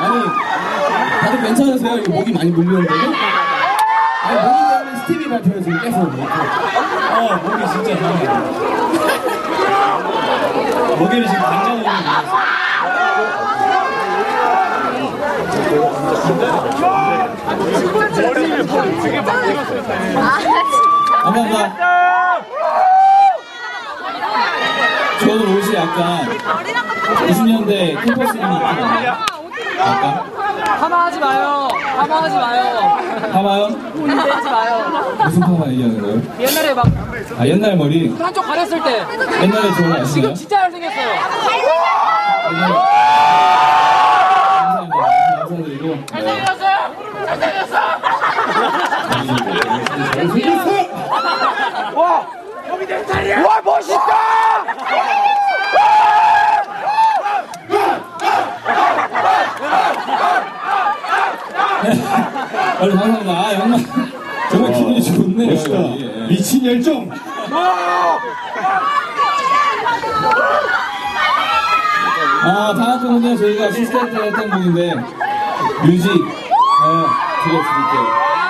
아니 다들 괜찮으세요? 이거 목이 많이 물리는데요? 아니 목이 때문에 스티비 발표를 지금 계속 이렇게. 어, 목이 진짜 이상해. 목에는 지금 굉장 히 물렸어. 감사합니다 저는 옷이 약간 90년대 캠퍼스 느낌 약간 파마하지 마요. 파마하지 마요. 파마요? 내지 마요. 무슨 파마 얘기하는 거예요? 옛날에 막 아 옛날 머리 한쪽 가렸을 때 옛날에 저거 아시나요? 지금 진짜 잘생겼어요. 옛날에 감사합니다 감사드리고 네. 얼른 감사합니다 아 정말 기분이 좋네요 멋있다. 여기. 예. 미친 열정. 아, 다음 곡은요, 저희가 시스템 때 했던 곡인데, 뮤직, 네, 들려드릴게요.